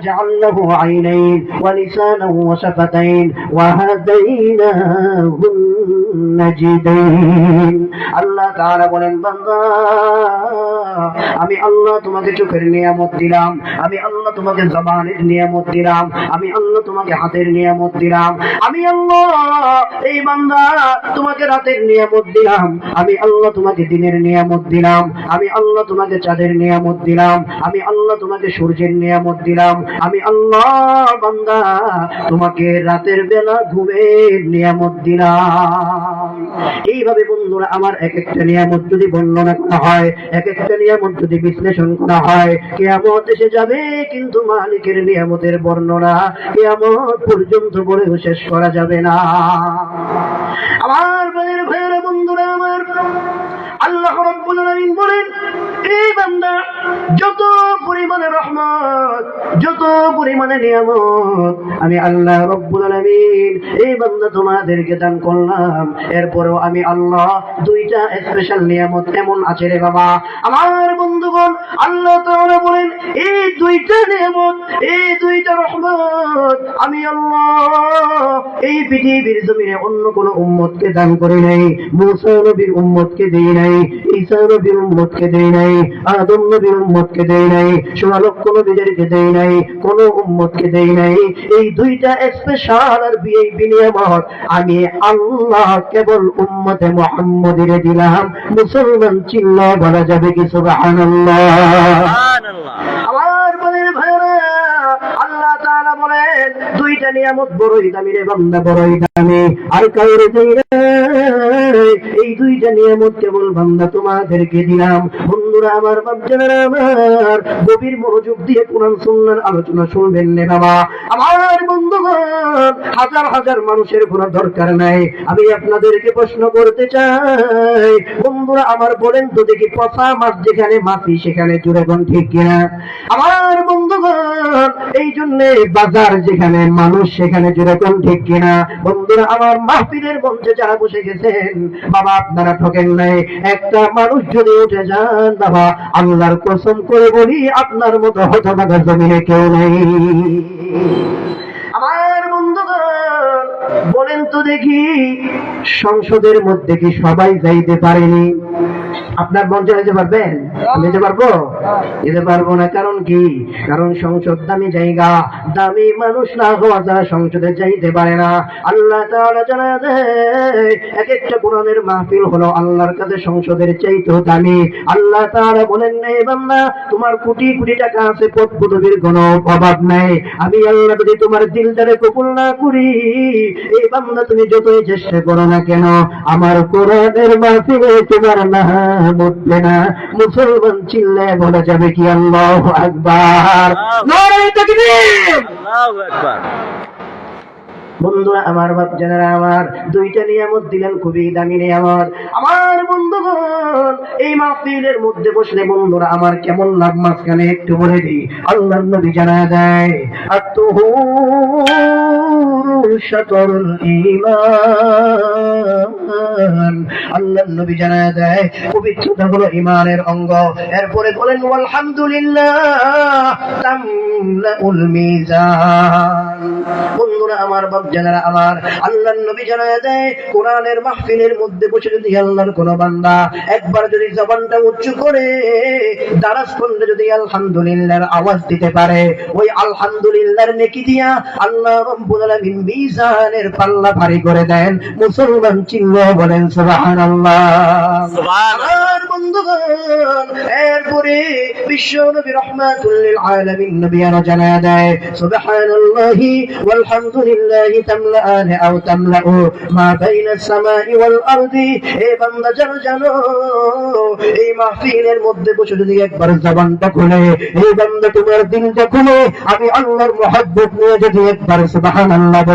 نجعل له عينين ولسانا وشفتين وهديناه النجدين আল্লাহ তাআলা বলেন বান্দা আমি আল্লাহ তোমাকে চোখের নিয়ামত দিলাম আমি আল্লাহ তোমাকে জবানের নিয়ামত দিলাম আমি আল্লাহ তোমাকে হাতের নিয়ামত দিলাম আমি আল্লাহ এই বান্দা তোমাকে রাতের নিয়ামত দিলাম আমি আল্লাহ তোমাকে দিনের নিয়ামত দিলাম আমি আল্লাহ তোমাকে চাঁদের নিয়ামত দিলাম আমি আল্লাহ তোমাকে সূর্যের নিয়ামত দিলাম আমি আল্লাহ বান্দা, তোমাকে রাতের বেলা ঘুমের নিয়ামত দিলাম। এইভাবে বন্ধুরা আমার এক একটা নিয়ামত যদি বর্ণনা করা হয় এক একটা নিয়ামত যদি বিশ্লেষণ করা হয়, কেয়ামত এসে যাবে কিন্তু মালিকের নিয়ামতের বর্ণনা কেয়ামত পর্যন্ত বলেও শেষ করা যাবে না। আমার ভাইয়ের ভাইয়েরা বন্ধুরা আমার, আল্লাহ রব্বুল আলামিন বলেন, এই বান্দা যত পরিমাণে রহমত, যত পরিমাণে নিয়ামত, আমি আল্লাহ রব্বুল আলামিন এই বান্দা তোমাদেরকে দান করলাম। এরপরেও আমি আল্লাহ দুইটা স্পেশাল নিয়ামত এমন আছে রে বাবা। আমার বন্ধুগণ, আল্লাহ তাআলা বলেন, এই দুইটা নিয়ামত, এই দুইটা রহমত আমি আল্লাহ এই পৃথিবীর জমিনে অন্য কোন উম্মতকে দান করে নাই, মুসা নবীর উম্মতকে দেই নাই, ঈসা নবীর উম্মতকে দেই নাই, আদম নবীর উম্মতকে দেই নাই সোয়া লক্ষ নবীদেরকে দেই নাই কোন উম্মতকে দেই নাই। এই দুইটা স্পেশাল আর বিয়ে বিনিয়ামত আমি আল্লাহ কেবল উম্মতে মুহাম্মদের দিলাম। মুসলমান চিল্লায় বলা যাবে কি সুবহানাল্লাহ। আমার দুইটা নিয়ামত, বড়ই দামি রে বান্দা, বড়ই দামি আর কাউরে। এই দুইটা নিয়ামত কেবল বান্দা তোমাদেরকে দিলাম বন্ধুরা আমার বাচ্চারা আমার গভীর মনোযোগ দিয়ে কোরআন, সুন্নার আলোচনা শুনবেন নে বাবা আমার হাজার হাজার মানুষের কোনো দরকার নাই। আমি আপনাদেরকে প্রশ্ন করতে চাই, বন্ধুরা, আমার বলেন তো দেখি পচা মাছ যেখানে, মাছি সেখানে কোন ঠিক কিনা? আমার বন্ধুগণ, এই জন্য বাজার যেখানে, মানুষ সেখানে কোন ঠিক কিনা? বন্ধুরা, আমার মাহফিলের মঞ্চে যারা বসে গেছেন, বাবা, আপনারা ঠকেন নাই। একটা মানুষ যদি উঠে যান, বাবা, আল্লাহর কসম করে বলি, আপনার মতো হতভাগা জমিনে কেউ নেই। বলেন তো দেখি, সংসদের মধ্যে কি সবাই যাইতে পারেনি? আপনার মঞ্চে যেতে পারবেন? যেতে পারব? যেতে পারব না, কারণ কি? কারণ সংসদ দামি জায়গা, দামি মানুষ না হওয়া যারা সংসদে যাইতে পারে না। আল্লাহ তাআলা জানা দেয় এক একটা কোরআনের মাহফিল হলো আল্লাহর কাছে সংসদের চাইতেও দামি। আল্লাহ তাআলা বলেন নাই বান্দা, তোমার কোটি কোটি টাকা আছে পদ পদবীর কোনো অভাব নাই। আমি আল্লাহ যদি তোমার দিলটারে কবুল না করি বান্দা তুমি যতই চেষ্টা করো না কেন আমার কোরআনের মাহফিলে তোমার না উঠবে না। মুসলমান চিল্লে বলা যাবে কি আল্লাহ আকবার। বন্ধুরা আমার বাপ জানারা আমার দুইটা নিয়ামত দিলেন খুবই দামি নিয়ামত। আমার বন্ধুগণ এই মাহফিলের মধ্যে বসলে বন্ধুরা আমার কেমন লাভ মাঝখানে একটু বলে দিই। আল্লাহর নবী জানা দেয় আত্মহুর আল্লাহর নবী জানা দেয় পবিত্রতা হলো ঈমানের অঙ্গ। এরপরে বলেন আলহামদুলিল্লাহ মিজান। বন্ধুরা, আমার বাপ জানারা আমার, আল্লাহর নবী জানা দেয়, কোরআনের মাহফিলের মধ্যে বসে যদি আল্লাহর কোন বান্দা একবার যদি জবানটা উঁচু করে করলে যদি আলহামদুলিল্লাহর আওয়াজ দিতে পারে, ওই আলহামদুলিল্লাহর নেকি দিয়া আল্লাহ রব্বুল আলামিন মিজানের পাল্লা ভারী করে দেন। মুসলমান চিহ্ন বলেন আমার বন্ধুগণ এরপরে বিশ্ব নবী রহমাতুল্লিল আলামিন নবী আরও জানা দেয় সুবহানাল্লাহি ওয়ালহামদুলিল্লাহি তামলাআন আও তামলাউ মা বাইনা সামাই ওয়াল আরদি। এ বান্দা জানো জানো এই মাহফিলের মধ্যে বসে যদি একবার জবানটা খুলে এই বান্দা তোমার দিনটা খুলে আমি আল্লাহর মহব্বত নিয়ে যদি একবার সুবহানাল্লাহ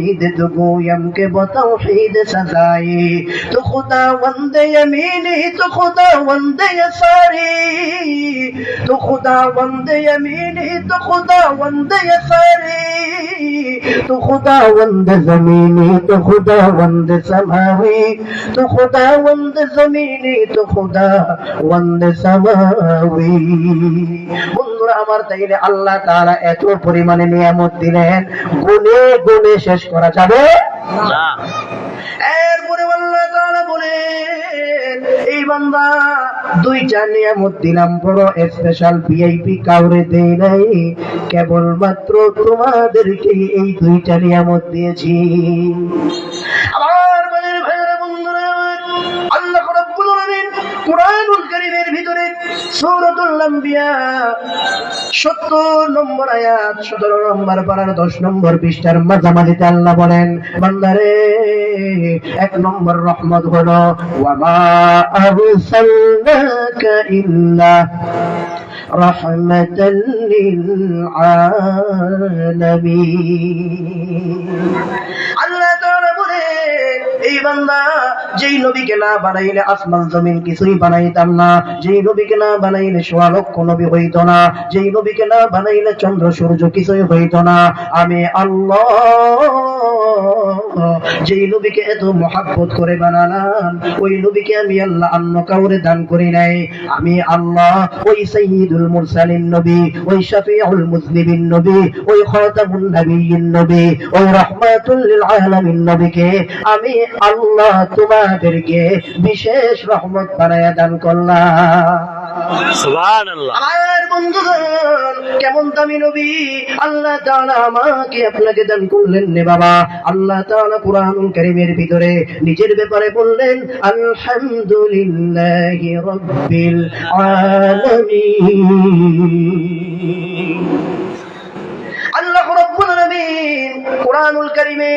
شہید دو گویم کے بتاؤ شہید سدائے تو خدا وند یمینی تو خدا وند یساری تو خدا وند یمینی تو خدا وند یساری تو خدا وند زمینی تو خدا وند سماوی تو خدا وند زمینی তো খোদা ওয়ান্দে সামাওয়ি বন্ধুরা আমার তাইলে আল্লাহ তাআলা এত পরিমাণে নিয়ামত দিলেন গুনে গুনে শেষ করা যাবে এরপরে আল্লাহ তাআলা বলেন এই বান্দা দুইটা নিয়ামত দিলাম বড় স্পেশাল ভিআইপি কাউরে দেই নাই। কেবলমাত্র তোমাদেরকে এই দুইটা নিয়ামত দিয়েছি। আমার কুরআনুল কারীমের ভিতরে সূরাতুল আম্বিয়া 70 নম্বর আয়াত 17 নম্বর পারার 10 নম্বর পৃষ্ঠার মাঝামাঝিতে আল্লাহ বলেন বান্দারে এক নম্বর রহমত হলো ওয়ামা আরসালনাকা ইল্লা رحمة للعالمين আল্লাহ তাআলা বলেন এই বান্দা যেই নবীকে না বানাইলে আসমান, জমিন কিছুই বানাইতাম না। যেই নবীকে না বানাইলে সোয়া লক্ষ নবী হইত না। যেই নবীকে না বানাইলে চন্দ্র, সূর্য কিছুই হইত না। আমি আল্লাহ, যেই নবীকে এত মহাব্বত করে বানালাম, ওই নবীকে আমি আল্লাহ অন্য কাউরে দান করি নাই। আমি আল্লাহ, ওই সাইয়্যিদুল মুরসালিন নবী, ওই শাফিউল মুজনিবিন নবী, ওই খাতামুন নবিয়্যিন নবী, ওই রাহমাতুল লিল আলামিন নবীকে আমি আল্লাহ তোমাদেরকে বিশেষ রহমত বানায়া দান করলাম। আমার বন্ধুগণ কেমন দামি নবী? আল্লাহ তাআলা আমাকে আপনাকে দান করলেন রে বাবা। আল্লাহ তাআলা কুরআনুল কারীমের ভিতরে নিজের ব্যাপারে বললেন আলহামদুলিল্লাহি রাব্বিল আলামিন আল্লাহ রাব্বুল আলামিন কুরআনুল কারিমে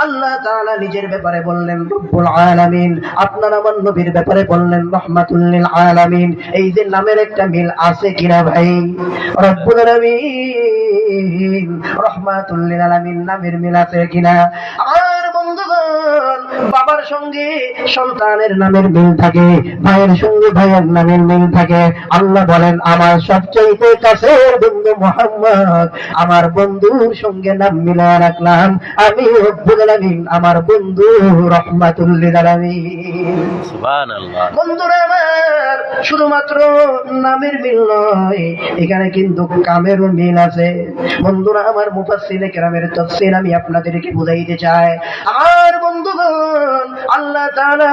আল্লাহ তাআলা নিজের ব্যাপারে বললেন, রব্বুল আলামিন। আপনার আমার নবীর ব্যাপারে বললেন, রাহমাতুল আলামিন। এই যে নামের একটা মিল আছে কিনা ভাই? রব্বুল আলামিন, রাহমাতুল আলামিন নামের মিল আছে কিনা? আর বন্ধুগণ বাবার সঙ্গে সন্তানের নামের মিল থাকে ভাইয়ের সঙ্গে ভাইয়ের নামের মিল থাকে। আল্লাহ বলেন আমার সবচাইতে কাছের বন্ধু মোহাম্মদ আমার বন্ধুর সঙ্গে নাম মিলায় রাখলাম। আমি রব্বুল আলামিন আমার বন্ধু রহমাতুল্লিল আলামিন। সুবহানাল্লাহ। বন্ধুরা আমার শুধুমাত্র নামের মিল নয় এখানে কিন্তু কামেরও মিল আছে। বন্ধুরা আমার মুফাসসিরে কেরামের তাফসীর আমি আপনাদেরকে বুঝাইতে চাই। আমার বন্ধুগণ আল্লাহ তাআলা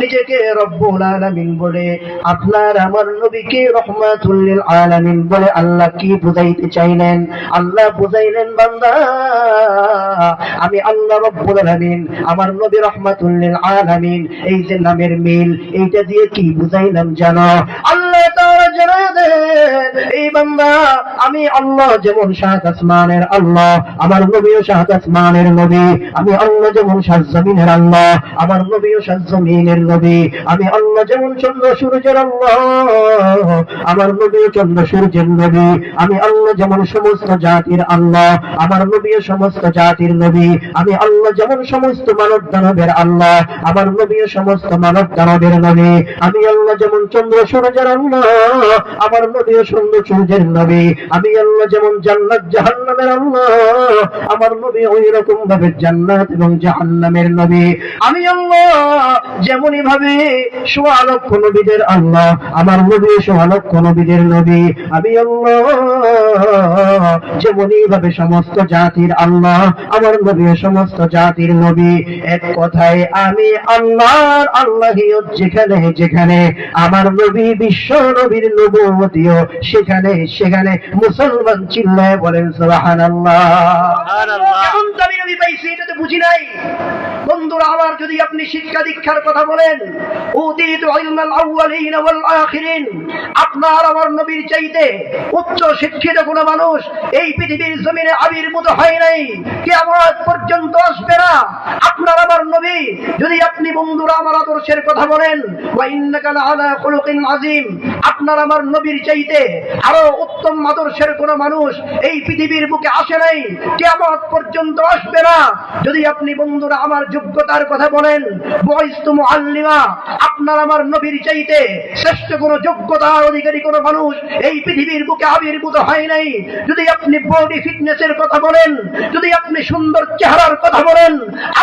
নিজেকে রব্বুল আলামিন বলে, আপনার আমার নবীকে রহমাতুল লিল আলামিন বলে আল্লাহ কি বুঝাইতে চাইলেন? আল্লাহ বুঝাইলেন, বান্দা, আমি আল্লাহ রব্বুল আলামিন, আমার নবী রহমাতুল লিল আলামিন, এই যে নামের মিল, এইটা দিয়ে কি বুঝাইলাম জানো? আল্লাহ আমি আল্লাহ যেমন সাত আসমানের আল্লাহ, আমার নবীও সাত আসমানের নবী, আমি যেমন সাত জমিনের আল্লাহ, আমার নবীও সাত জমিনের নবী, আমি যেমন চন্দ্র সূর্যের আল্লাহ, আমার চন্দ্র সূর্যের নবী, আমি যেমন সমস্ত জাতির আল্লাহ, আমার নবীও সমস্ত জাতির নবী, আমি আল্লাহ যেমন সমস্ত মানব দানবের আল্লাহ, আমার নবীও সমস্ত মানব দানবের নবী, আমি আল্লাহ যেমন চন্দ্র সূর্যের আল্লাহ আমার নবীও চন্দ্র সূর্যের নবী, আমি আল্লাহ যেমন জান্নাত, জাহান্নামের আল্লাহ, আমার নবী ওই রকম ভাবে জান্নাত এবং জাহান্নামের নবী। আমি আল্লাহ যেমনই ভাবে সোয়া লক্ষ নবীদের আল্লাহ, আমার নবী সোয়া লক্ষ নবীদের নবী। আমি আল্লাহ যেমনই ভাবে সমস্ত জাতির আল্লাহ, আমার নবী সমস্ত জাতির নবী। এক কথায় আমি আল্লাহর আল্লাহিয়ত যেখানে যেখানে আমার নবী বিশ্ব নবীর নবুয়তিও সেখানে সেখানে মুসলমান চিল্লায় বলেন সুবহানাল্লাহ। সুবহানাল্লাহ। কেমন দামি নবী পাইছি এটা তো বুঝি নাই। বন্ধুরা আমার যদি আপনি শিক্ষা দীক্ষার কথা বলেন উদিত ইলমাল আউয়ালিন ওয়াল আখিরিন আপনার আমার নবীর চাইতে উচ্চ শিক্ষিত কোনো মানুষ এই পৃথিবীর জমিনে আবির্ভূত হয় নাই কিয়ামত পর্যন্ত আসবে না। আপনার আমার নবী যদি আপনি বন্ধুরা আমার আদর্শের কথা বলেন ওয়া ইন্নাকা লাআলা খুলুকিন আযীম আপনার আমার নবীর চাইতে আরও উত্তম আদর্শের কোন মানুষ এই পৃথিবীর বুকে আসে নাই, কিয়ামত পর্যন্ত আসবে না। যদি আপনি বন্ধুরা আমার যোগ্যতার কথা বলেন, বয়স্তু মুআল্লিমা, আপনার আমার নবীর চাইতে শ্রেষ্ঠ কোন যোগ্যতার অধিকারী কোন মানুষ এই পৃথিবীর বুকে আবির্ভূত হয় নাই। যদি আপনি বডি ফিটনেসের কথা বলেন, যদি আপনি সুন্দর চেহারার কথা বলেন,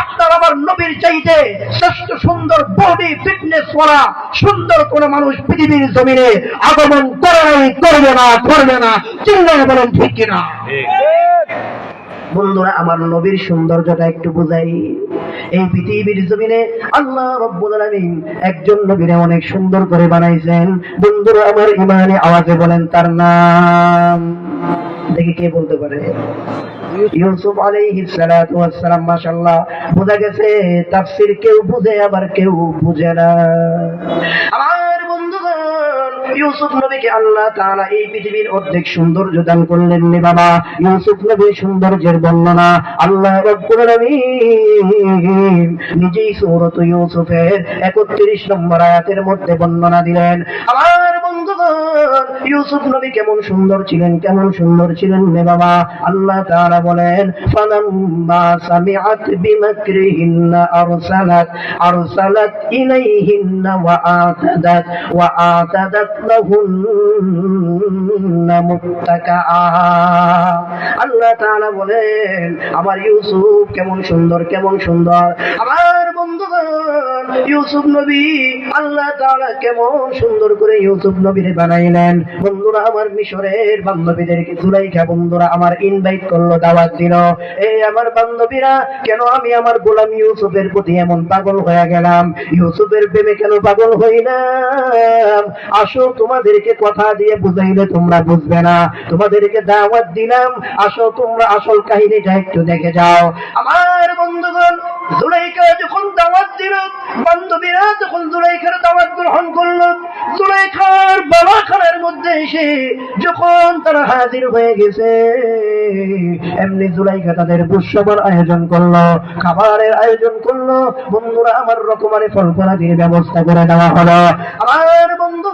আপনার আমার নবীর চাইতে শ্রেষ্ঠ সুন্দর বডি ফিটনেস ওয়ালা সুন্দর কোন মানুষ পৃথিবীর জমিনে আগমন করে নাই করবে না করবে না চিল্লায় বলেন ঠিক কিনা। বন্ধুরা আমার নবীর সৌন্দর্যটা একটু বুঝাই। এই পৃথিবীর জমিনে আল্লাহ রব্বুল আলামিন একজন নবীরে অনেক সুন্দর করে বানাইছেন। বন্ধুরা আমার ইমানে আওয়াজে বলেন তার নাম। দেখি কে বলতে পারে। ইউসুফ আলাইহিস সালাতু ওয়াস সালাম মাশাআল্লাহ বোঝা গেছে তাফসীর কেউ বুঝে আবার কেউ বুঝে না। আমার ইউসুফ নবীকে আল্লাহ তাআলা এই পৃথিবীর অর্ধেক সৌন্দর্য দান করলেন রে বাবা। ইউসুফ নবীর সৌন্দর্যের বর্ণনা আল্লাহ রব্বুল আলামিন নিজেই সৌরত ইউসুফের 31 নম্বর আয়াতের মধ্যে বর্ণনা দিলেন। আমার ইউসুফ নবী কেমন সুন্দর ছিলেন, কেমন সুন্দর ছিলেন বাবা? আল্লাহ তাআলা বলেন, ফালাম্মা সামিআত বিমাকরিহিন্না আরসালাত। আরসালাত ইলাইহিন্না ওয়া আতাদাত ওয়া আতাদাত লাহুন্না মুত্তাকা আল্লাহ বলেন, আমার ইউসুফ কেমন সুন্দর কেমন সুন্দর। আমার ইউসুফ নবী, আল্লাহ তাআলা কেমন সুন্দর করে ইউসুফ নবীরে বানাইলেন। বন্ধুরা, আমার মিশরের বান্ধবীদেরকে জুলাইখা বন্ধুরা, আমার ইনভাইট করল, দাওয়াত দিল। এই আমার বান্ধবীরা, কেন আমি আমার গোলাম ইউসুফের প্রতি এমন পাগল হয়ে গেলাম? ইউসুফের প্রেমে কেন পাগল হইলাম? আসো, তোমাদেরকে কথা দিয়ে বুঝাইলে তোমরা বুঝবে না। তোমাদেরকে দাওয়াত দিলাম। আসো, তোমরা আসল কাহিনীটা একটু দেখে যাও। আমার বন্ধুগণ জুলাইকা যখন দাওয়াত দিল বান্ধবীরা যখন দুলাইখার দাওয়াত গ্রহণ করল, জুলাইখার বাবাখানার মধ্যে এসে যখন তারা হাজির হয়ে গেছে, এমনি দুলাইখা তাদের পুষ্যবার আয়োজন করল, খাবারের আয়োজন করল। বন্ধুরা, আমার রকমারে রকমারি ফলফলাদির ব্যবস্থা করে দেওয়া হলো। আমার বন্ধু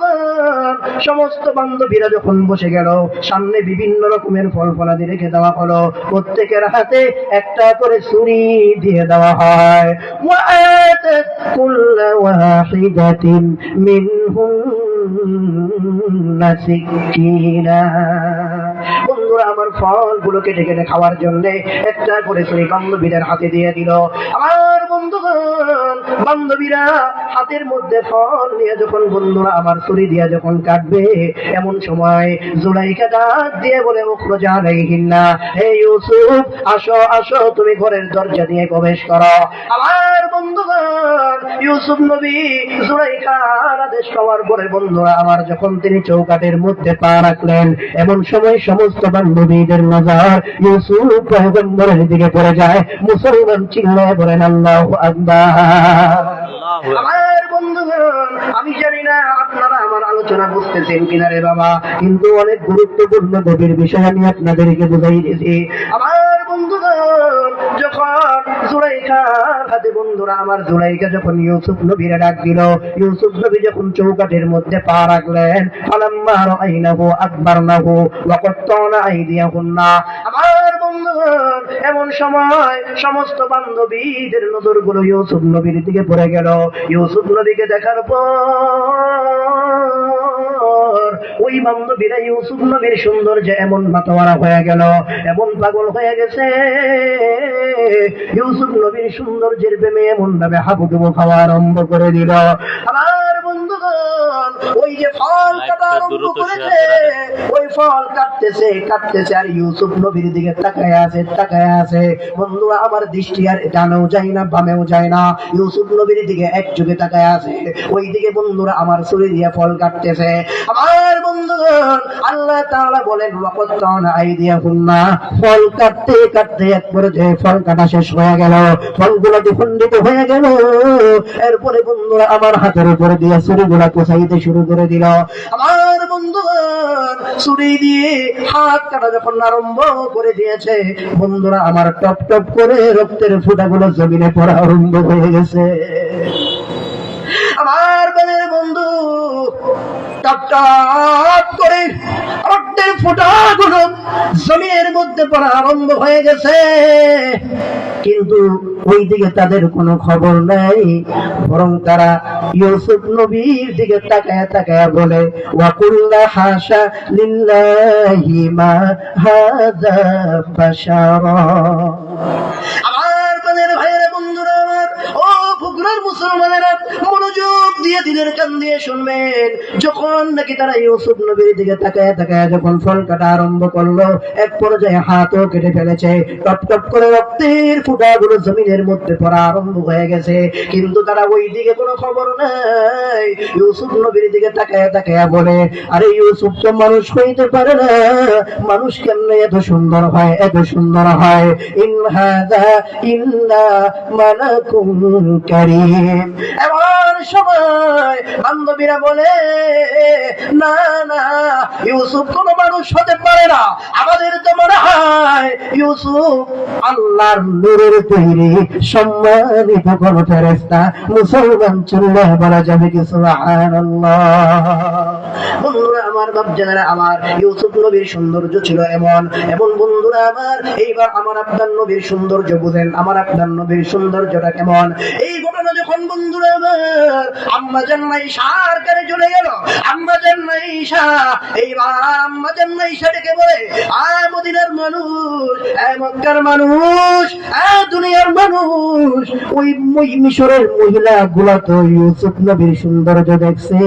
সমস্ত বান্ধবীরা যখন বসে গেল, সামনে বিভিন্ন রকমের ফল ফলফলাদি রেখে দেওয়া হলো। প্রত্যেকের হাতে একটা করে ছুরি দিয়ে দেওয়া হয়। كل واحدة منهم. বন্ধুরা, আমার খাওয়ার জন্য একটা করে হাতে দিয়ে দিল। আমার বান্ধবীরা, হাতের মধ্যে ফল নিয়ে যখন বন্ধুরা আমার দিয়ে যখন কাটবে, এমন সময় জুলাইকা ডাক দিয়ে বলে মুখরোজা আলাইহিন্না হে ইউসুফ, আসো আসো, তুমি ঘরের দরজা দিয়ে প্রবেশ করো। আমার বন্ধুগণ, ইউসুফ নবী জুলাইখার আদেশ পাওয়ার পরে বন্ধুরা আমার যখন তিনি চৌকাটের মধ্যে পা রাখলেন এমন সময় সমস্ত বান্ধবীদের নজর ইউসুফ পয়গম্বরের দিকে পড়ে যায়। মুসলমান চিল্লায় বলেন আল্লাহ আমার বন্ধুগণ আমি জানি না আপনারা আমার আলোচনা বুঝতেছেন কিনা রে বাবা কিন্তু অনেক গুরুত্বপূর্ণ গভীর বিষয় আমি আপনাদেরকে বুঝাই দিয়েছি। আমার বন্ধুগণ যখন হাতে বন্ধুরা, আমার জুলাইকা যখন ইউসুফ ডাক দিল, ইউসুফ নবী যখন চৌকাঠের মধ্যে পা রাখলেন আমার এমন সময় সমস্ত বান্ধবীদের নজরগুলো ইউসুফ নবীর দিকে পড়ে গেল। ইউসুফ নবীকে দেখার পর ওই বান্ধবীরা ইউসুফ নবীর সৌন্দর্য এমন মাতোয়ারা হয়ে গেল এমন পাগল হয়ে গেছে। ইউসুফ নবীর সৌন্দর্যের প্রেমে এমন ভাবে হাবুডুবু খাওয়া আরম্ভ করে দিল। আমার বন্ধু বন্ধুগণ ওই যে ফল কাটা আরম্ভ করেছে ওই ফল কাটতেছে কাটতেছে আর ইউসুফ নবীর দিকে তাকায় আছে তাকায় আছে। বন্ধুরা আমার দৃষ্টি আর ডানেও যায় না বামেও যায় না। ইউসুফ নবীর দিকে এক যুগে তাকায় আছে। ওই দিকে বন্ধুরা আমার ছুরি দিয়ে ফল কাটতেছে। আমার বন্ধুগণ, আল্লাহ তাআলা বলেন ওয়াকাত্তানা আইদিয়াহুন্না। ফল কাটতে কাটতে এক পর্যায়ে ফল কাটা শেষ হয়ে গেল। ফলগুলো দ্বিখণ্ডিত হয়ে গেল, এরপরে বন্ধুরা আমার হাতের উপরে দিয়ে ছুরিগুলা কোসাইতে শুরু করে দিল। আমার বন্ধুগণ, ছুরি দিয়ে হাত কাটা যখন আরম্ভ করে দিয়েছে, বন্ধুরা আমার টপ টপ করে রক্তের ফুটাগুলো জমিনে পড়া আরম্ভ হয়ে গেছে। আমার বন্ধু টপ টপ করে জমির মধ্যে পড়া আরম্ভ হয়ে গেছে। কিন্তু ওই দিকে তাদের কোনো খবর নাই, বরং তারা ইউসুফ নবীর দিকে তাকায় তাকায় বলে, ওয়াকুল্লা হাসা লিল্লাহি মা হাযা দিয়ে দিলের কান দিয়ে শুনবেন। যখন নাকি তারা ইউসুফ নবীর দিকে তাকায় তাকায় যখন ফল কাটা আরম্ভ করল, এক পর্যায়ে হাতও কেটে ফেলেছে। টপ টপ করে রক্তের ফুটাগুলো জমিনের মধ্যে পড়া আরম্ভ হয়ে গেছে। কিন্তু তারা ওই দিকে কোনো খবর নাই। ইউসুফ নবীর দিকে তাকায় তাকায় বলে, আরে ইউসুফ তো মানুষ হইতে পারে না। মানুষ কেমনে এত সুন্দর হয়, এত সুন্দর হয়? ইন হাদা ইল্লা মালাকুম কারীম। এমন সময় বান্ধবীরা বলে, না না, ইউসুফ কোন মানুষ হতে পারে না। আমাদের তো মনে হয় ইউসুফ আল্লাহর নূরের তৈরি সম্মানিত কোন ফেরেস্তা মুসলমান চুল্লা বলা যাবে কি? বন্ধুরা, আমার বাপজানেরা, আমার ইউসুফ নবীর সৌন্দর্য ছিল এমন। এমন বন্ধুরা আমার। এইবার আমার আপনার নবীর সৌন্দর্য বুঝেন। আমার আপনার নবীর সৌন্দর্যটা কেমন? এই ঘটনা যখন বন্ধুরা আমার আম্মা কানে চলে গেল। আম্মা জান্নাই শাহ এইবার আম্মা জান্নাই ডেকে বলে, আয় মদিনার মানুষ, আয় মক্কার মানুষ, আয় দুনিয়ার মানুষ। ওই মিশরের মহিলা গুলা তো ইউসুফ নবীর সৌন্দর্য দেখছে।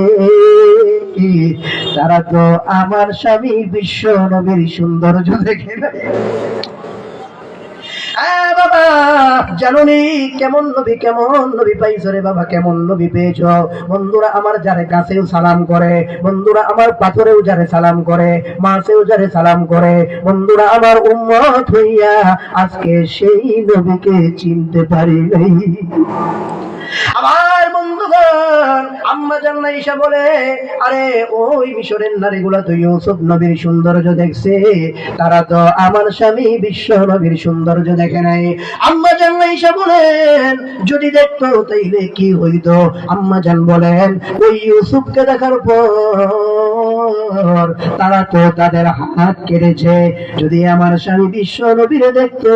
তারা তো আমার স্বামী বিশ্ব নবীর সৌন্দর্য দেখে বাবা কেমন নবী কেমন নবী পাইছো রে বাবা, কেমন নবী পেয়েছ? বন্ধুরা আমার যারে গাছেও সালাম করে, বন্ধুরা আমার পাথরেও যারে সালাম করে, মাছেও যারে সালাম করে, বন্ধুরা আমার উম্মত হইয়া আজকে সেই নবীকে চিনতে পারি নাই। আমার আম্মা ঈশা বলে, আরে ওই মিশরের নারীগুলা তো ইউসুফ নবীর সৌন্দর্য দেখছে। তারা তো আমার স্বামী বিশ্ব নবীর সৌন্দর্য দেখে নাই। আম্মা ঈশা বলেন, যদি দেখতো তাইলে কি হইতো? আম্মা জান বলেন, ওই ইউসুফকে দেখার পর তারা তো তাদের হাত কেটেছে যদি আমার স্বামী বিশ্ব নবীরে দেখতো,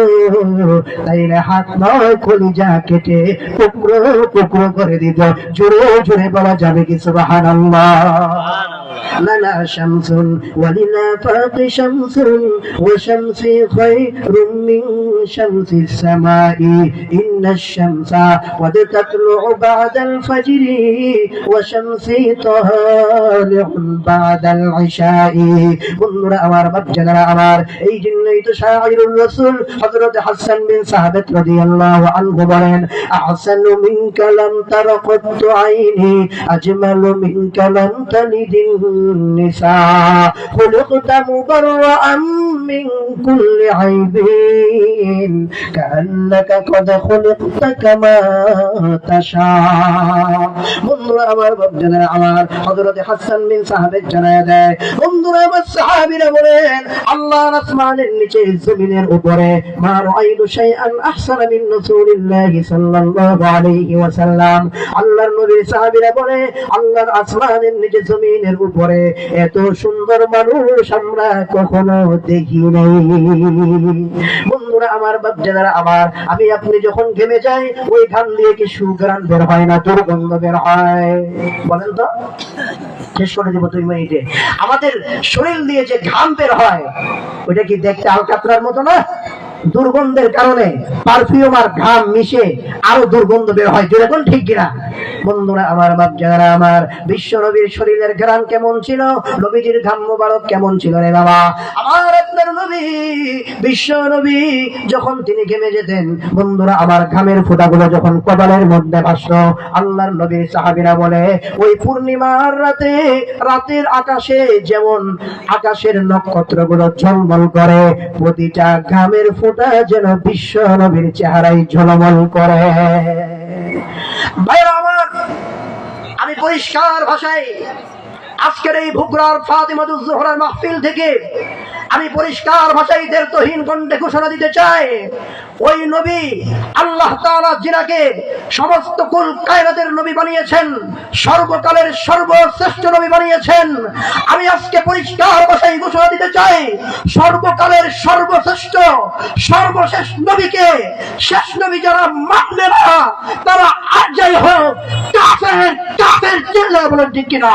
তাইলে হাত নয়, কলিজা কেটে টুকরো টুকরো করে দিত। জোরে জোরে বলা যাবে কি সুবহানাল্লাহ? لنا شمس وللآفاق شمس وشمسي خير من شمس السماء إن الشمس قد تطلع بعد الفجر وشمسي طالع بعد العشاء বন্ধুরা আমার বাচ্চারা আমার এই জন্যই তো শাহিরুল রাসূল হযরত হাসান বিন সাহাবাত রাদিয়াল্লাহু আনহু বলেন আহসানু মিনকা লাম তারা কত্তু আইনি আজমালু মিনকা লাম তালিদিন নিসা خلقت مبرأ من كل عيب كأنك قد خلقت كما تشاء বন্ধুরা আমার বাপজানেরা আমার হযরত হাসান বিন সাহাবের জানায় দেয় বন্ধুরা আমার সাহাবীরা বলেন আল্লাহর আসমানের নিচে জমিনের উপরে মা রাআইতু শাইআন আহসানা মিন রাসূলিল্লাহ সাল্লাল্লাহু আলাইহি ওয়াসাল্লাম আল্লাহর নবীর সাহাবীরা বলে আল্লাহর আসমানের নিচে জমিনের উপরে এত সুন্দর মানুষ আমরা কখনো দেখি নাই। বন্ধুরা, আমার বাচ্চারা আমার, আমি আপনি যখন ঘেমে যাই, ওই ঘাম দিয়ে কি সুগ্রাণ বের হয় না, দুর্গন্ধ বের হয়। বলেন তো? শেষ করে দিব দুই মিনিটে। আমাদের শরীর দিয়ে যে ঘাম বের হয়, ওইটা কি দেখতে আলকাতরার মতো না? দুর্গন্ধের কারণে পারফিউম আর ঘাম মিশে আরও দুর্গন্ধ বের হয়। যেরকম ঠিক কিনা? বন্ধুরা, আমার বাপ যারা আমার বিশ্ব নবীর শরীরের ঘ্রাণ কেমন ছিল? নবীজির ঘাম মোবারক কেমন ছিল রে বাবা? আমার আপনার নবী, বিশ্ব নবী, যখন তিনি ঘেমে যেতেন, বন্ধুরা, আমার ঘামের ফোঁটাগুলো যখন কপালের মধ্যে ভাসল, আল্লাহর নবীর সাহাবীরা বলে, ওই পূর্ণিমার রাতে, রাতের আকাশে যেমন আকাশের নক্ষত্রগুলো ঝলমল করে, প্রতিটা ঘামের ফোঁটা যেন বিশ্ব নবীর চেহারায় ঝলমল করে। ভাইরা আমার, আমি পরিষ্কার ভাষায় আজকের এই ভুগরার ফাতিমাদুজ জোহরার মাহফিল থেকে আমি পরিষ্কার ভাষায় দেরতহীন কণ্ঠে ঘোষণা দিতে চাই। ওই নবী আল্লাহ জিনাকে সমস্ত কুল কায়নাতের নবী বানিয়েছেন, সর্বকালের সর্বশ্রেষ্ঠ নবী বানিয়েছেন, আমি আজকে পরিষ্কার ভাষায় ঘোষণা দিতে চাই, সর্বকালের সর্বশ্রেষ্ঠ, সর্বশেষ নবীকে, শেষ নবী যারা মানবে না, তারা আজ যাই হোক কাফের কাফের বলেন ঠিক কিনা।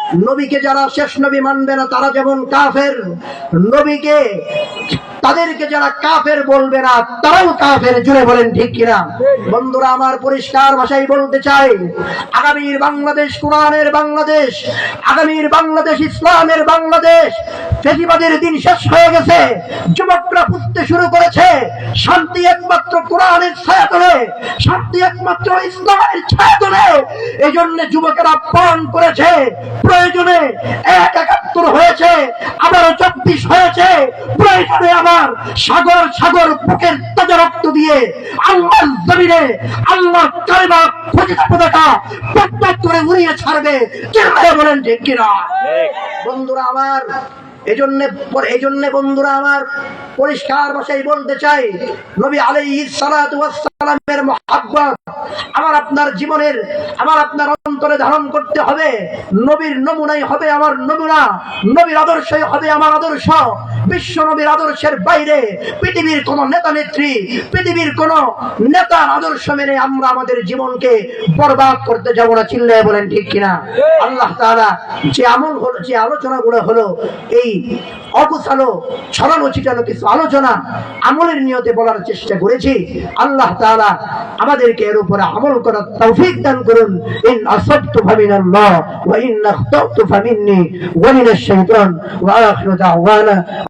নবীকে যারা শেষ নবী মানবে না, তারা যেমন কাফের, নবীকে তাদেরকে যারা কাফের বলবে না, তারাও কাফের, জুড়ে বলেন ঠিক কিনা? বন্ধুরা, আমার পরিষ্কার ভাষায় বলতে চাই, আগামীর বাংলাদেশ কোরআনের বাংলাদেশ, আগামীর বাংলাদেশ ইসলামের বাংলাদেশ, ফেসিবাদের দিন শেষ হয়ে গেছে, যুবকরা বুঝতে শুরু করেছে, শান্তি একমাত্র কোরআনের ছায়া তোলে শান্তি একমাত্র ইসলামের ছায়া তোলে এই জন্য যুবকেরা পান করেছে প্রয়োজনে এক একাত্তর হয়েছে, আবারও চব্বিশ হয়েছে। প্রয়োজনে আবার সাগর সাগর বুকের তাজা রক্ত দিয়ে আল্লাহ জমিনে আল্লাহ কারিমা খোঁজিতা পতাকা প্রত্যাগ উড়িয়ে ছাড়বে। চিল্লায় বলেন ঠিক কিনা? বন্ধুরা আমার, এজন্য এজন্য বন্ধুরা আমার পরিষ্কার ভাষায় বলতে চাই, নবী আলাইহিস সালাতু আমার আপনার জীবনের, আমার আপনার অন্তরে ধারণ করতে হবে। নবীর নমুনাই হবে আমার নমুনা, নবীর হবে আমার আদর্শ। বিশ্ব নবীর আদর্শের বাইরে পৃথিবীর কোন নেতা নেত্রী, পৃথিবীর কোন নেতার আদর্শ মেনে আমরা আমাদের জীবনকে বরবাদ করতে যাব না, চিল্লায় বলেন ঠিক কিনা? আল্লাহ তাআলা যে আমল হলো, যে আলোচনাগুলো হলো, এই অগুছালো ছড়ানো ছিটানো কিছু আলোচনা আমলের নিয়তে বলার চেষ্টা করেছি। আল্লাহ তাআলা আমাদেরকে এর উপরে আমল করার তৌফিক দান করুন। ইন আসাবতু ফামিনাল্লাহ ওয়া ইন আখতাতু ফামিন্নি ওয়া মিনাশ শাইতান ওয়া আখিরু দাওয়ানা।